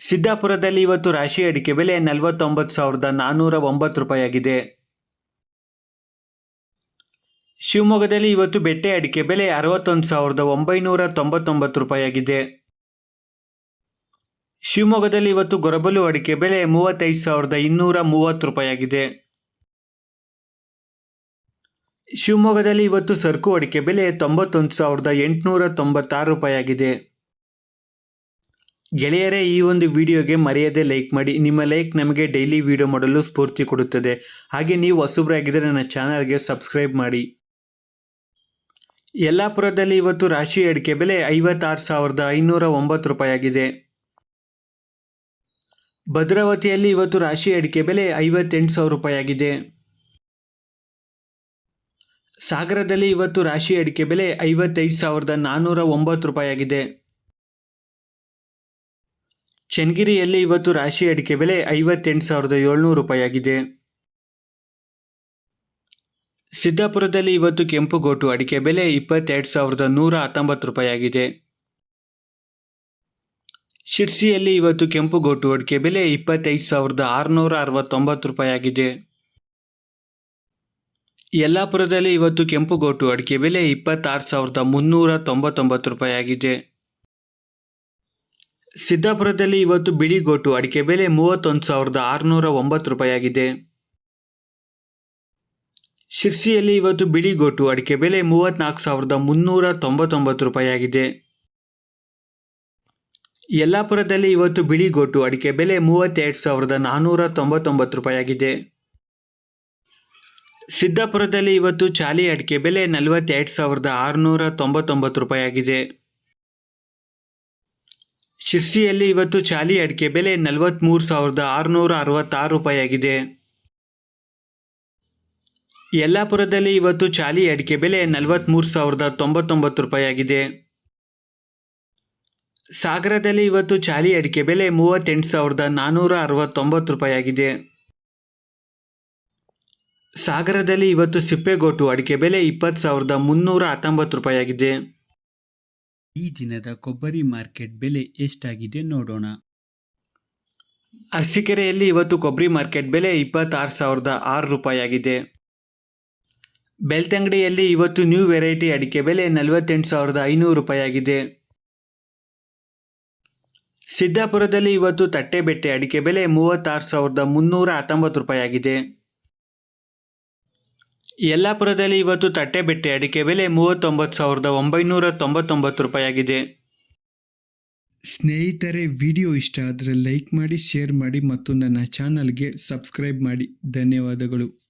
ಸಿದ್ದಾಪುರದಲ್ಲಿ ಇವತ್ತು ರಾಶಿ ಅಡಿಕೆ ಬೆಲೆ ನಲವತ್ತೊಂಬತ್ತು ಸಾವಿರದ ನಾನ್ನೂರ ಒಂಬತ್ತು ರೂಪಾಯಿಯಾಗಿದೆ. ಶಿವಮೊಗ್ಗದಲ್ಲಿ ಇವತ್ತು ಬೆಟ್ಟೆ ಅಡಿಕೆ ಬೆಲೆ ಅರವತ್ತೊಂದು ಸಾವಿರದ ಒಂಬೈನೂರ ತೊಂಬತ್ತೊಂಬತ್ತು ರೂಪಾಯಿಯಾಗಿದೆ. ಶಿವಮೊಗ್ಗದಲ್ಲಿ ಇವತ್ತು ಗೊರಬಲು ಅಡಿಕೆ ಬೆಲೆ ಮೂವತ್ತೈದು ಸಾವಿರದ ಇನ್ನೂರ ಮೂವತ್ತು ರೂಪಾಯಿಯಾಗಿದೆ. ಶಿವಮೊಗ್ಗದಲ್ಲಿ ಇವತ್ತು ಸರಕು ಅಡಿಕೆ ಬೆಲೆ ತೊಂಬತ್ತೊಂದು ಸಾವಿರದ ಎಂಟುನೂರ ತೊಂಬತ್ತಾರು ರೂಪಾಯಿಯಾಗಿದೆ. ಗೆಳೆಯರೇ, ಈ ಒಂದು ವಿಡಿಯೋಗೆ ಮರೆಯದೆ ಲೈಕ್ ಮಾಡಿ. ನಿಮ್ಮ ಲೈಕ್ ನಮಗೆ ಡೈಲಿ ವಿಡಿಯೋ ಮಾಡಲು ಸ್ಫೂರ್ತಿ ಕೊಡುತ್ತದೆ. ಹಾಗೆ ನೀವು ಹೊಸಬ್ರಾಗಿದ್ದರೆ ನನ್ನ ಚಾನಲ್ಗೆ ಸಬ್ಸ್ಕ್ರೈಬ್ ಮಾಡಿ. ಯಲ್ಲಾಪುರದಲ್ಲಿ ಇವತ್ತು ರಾಶಿ ಅಡಿಕೆ ಬೆಲೆ ಐವತ್ತಾರು ಸಾವಿರದ ಐನೂರ ಒಂಬತ್ತು ರೂಪಾಯಿಯಾಗಿದೆ. ಭದ್ರಾವತಿಯಲ್ಲಿ ಇವತ್ತು ರಾಶಿ ಅಡಿಕೆ ಬೆಲೆ ಐವತ್ತೆಂಟು ಸಾವಿರ ರೂಪಾಯಿಯಾಗಿದೆ. ಸಾಗರದಲ್ಲಿ ಇವತ್ತು ರಾಶಿ ಅಡಿಕೆ ಬೆಲೆ ಐವತ್ತೈದು ಸಾವಿರದ ನಾನ್ನೂರ ಒಂಬತ್ತು ರೂಪಾಯಿಯಾಗಿದೆ. ಚನ್ನಗಿರಿಯಲ್ಲಿ ಇವತ್ತು ರಾಶಿ ಅಡಿಕೆ ಬೆಲೆ ಐವತ್ತೆಂಟು ಸಾವಿರದ ಏಳ್ನೂರು ರೂಪಾಯಿಯಾಗಿದೆ. ಸಿದ್ದಾಪುರದಲ್ಲಿ ಇವತ್ತು ಕೆಂಪು ಗೋಟು ಅಡಿಕೆ ಬೆಲೆ ಇಪ್ಪತ್ತೆರಡು ಸಾವಿರದ ನೂರ ಹತ್ತೊಂಬತ್ತು ರೂಪಾಯಿಯಾಗಿದೆ. ಶಿರ್ಸಿಯಲ್ಲಿ ಇವತ್ತು ಕೆಂಪುಗೋಟು ಅಡಿಕೆ ಬೆಲೆ ಇಪ್ಪತ್ತೈದು ಸಾವಿರದ ಆರುನೂರ ಅರವತ್ತೊಂಬತ್ತು ರೂಪಾಯಿಯಾಗಿದೆ. ಯಲ್ಲಾಪುರದಲ್ಲಿ ಇವತ್ತು ಕೆಂಪುಗೋಟು ಅಡಿಕೆ ಬೆಲೆ ಇಪ್ಪತ್ತಾರು ಸಾವಿರದ ಮುನ್ನೂರ ತೊಂಬತ್ತೊಂಬತ್ತು ರೂಪಾಯಿಯಾಗಿದೆ. ಸಿದ್ದಾಪುರದಲ್ಲಿ ಇವತ್ತು ಬಿಳಿಗೋಟು ಅಡಿಕೆ ಬೆಲೆ ಮೂವತ್ತೊಂದು ಸಾವಿರದ ಆರುನೂರ ಒಂಬತ್ತು ರೂಪಾಯಿಯಾಗಿದೆ. ಶಿರ್ಸಿಯಲ್ಲಿ ಇವತ್ತು ಬಿಳಿಗೋಟು ಅಡಿಕೆ ಬೆಲೆ ಮೂವತ್ತ್ನಾಲ್ಕು ಸಾವಿರದ ಮುನ್ನೂರ ತೊಂಬತ್ತೊಂಬತ್ತು ರೂಪಾಯಿಯಾಗಿದೆ. ಯಲ್ಲಾಪುರದಲ್ಲಿ ಇವತ್ತು ಬಿಳಿಗೋಟು ಅಡಿಕೆ ಬೆಲೆ ಮೂವತ್ತೆರಡು ಸಾವಿರದ ನಾನ್ನೂರ ತೊಂಬತ್ತೊಂಬತ್ತು ರೂಪಾಯಿಯಾಗಿದೆ. ಸಿದ್ದಾಪುರದಲ್ಲಿ ಇವತ್ತು ಚಾಲಿ ಅಡಿಕೆ ಬೆಲೆ ನಲವತ್ತೆರಡು ಸಾವಿರದ ಆರುನೂರ ತೊಂಬತ್ತೊಂಬತ್ತು ರೂಪಾಯಿಯಾಗಿದೆ. ಶಿರ್ಸಿಯಲ್ಲಿ ಇವತ್ತು ಚಾಲಿ ಅಡಿಕೆ ಬೆಲೆ ನಲವತ್ತ್ಮೂರು ಸಾವಿರದ ಆರುನೂರ ಅರವತ್ತಾರು ರೂಪಾಯಿಯಾಗಿದೆ. ಯಲ್ಲಾಪುರದಲ್ಲಿ ಇವತ್ತು ಚಾಲಿ ಅಡಿಕೆ ಬೆಲೆ ನಲವತ್ತ್ಮೂರು ಸಾವಿರದ ತೊಂಬತ್ತೊಂಬತ್ತು ರೂಪಾಯಿಯಾಗಿದೆ. ಸಾಗರದಲ್ಲಿ ಇವತ್ತು ಚಾಲಿ ಅಡಿಕೆ ಬೆಲೆ ಮೂವತ್ತೆಂಟು ಸಾವಿರದ ನಾನ್ನೂರ ಅರವತ್ತೊಂಬತ್ತು ರೂಪಾಯಿಯಾಗಿದೆ. ಸಾಗರದಲ್ಲಿ ಇವತ್ತು ಸಿಪ್ಪೆಗೋಟು ಅಡಿಕೆ ಬೆಲೆ ಇಪ್ಪತ್ತು ಸಾವಿರದ ಮುನ್ನೂರ ಹತ್ತೊಂಬತ್ತು ರೂಪಾಯಿಯಾಗಿದೆ. ಈ ದಿನದ ಕೊಬ್ಬರಿ ಮಾರ್ಕೆಟ್ ಬೆಲೆ ಎಷ್ಟಾಗಿದೆ ನೋಡೋಣ. ಅರಸೀಕೆರೆಯಲ್ಲಿ ಇವತ್ತು ಕೊಬ್ಬರಿ ಮಾರ್ಕೆಟ್ ಬೆಲೆ ಇಪ್ಪತ್ತಾರು ಸಾವಿರದ ಆರು ರೂಪಾಯಿಯಾಗಿದೆ. ಬೆಳ್ತಂಗಡಿಯಲ್ಲಿ ಇವತ್ತು ನ್ಯೂ ವೆರೈಟಿ ಅಡಿಕೆ ಬೆಲೆ ನಲವತ್ತೆಂಟು ಸಾವಿರದ ಐನೂರು ರೂಪಾಯಿಯಾಗಿದೆ. ಸಿದ್ದಾಪುರದಲ್ಲಿ ಇವತ್ತು ತಟ್ಟೆಬೆಟ್ಟೆ ಅಡಿಕೆ ಬೆಲೆ ಮೂವತ್ತಾರು ಸಾವಿರದ ಮುನ್ನೂರ ಹತ್ತೊಂಬತ್ತು ರೂಪಾಯಿಯಾಗಿದೆ. ಯಲ್ಲಾಪುರದಲ್ಲಿ ಇವತ್ತು ತಟ್ಟೆಬೆಟ್ಟೆ ಅಡಿಕೆ ಬೆಲೆ ಮೂವತ್ತೊಂಬತ್ತು ಸಾವಿರದ ಒಂಬೈನೂರ ತೊಂಬತ್ತೊಂಬತ್ತು ರೂಪಾಯಿಯಾಗಿದೆ. ಸ್ನೇಹಿತರೆ, ವಿಡಿಯೋ ಇಷ್ಟ ಆದರೆ ಲೈಕ್ ಮಾಡಿ, ಶೇರ್ ಮಾಡಿ ಮತ್ತು ನನ್ನ ಚಾನಲ್ಗೆ ಸಬ್ಸ್ಕ್ರೈಬ್ ಮಾಡಿ. ಧನ್ಯವಾದಗಳು.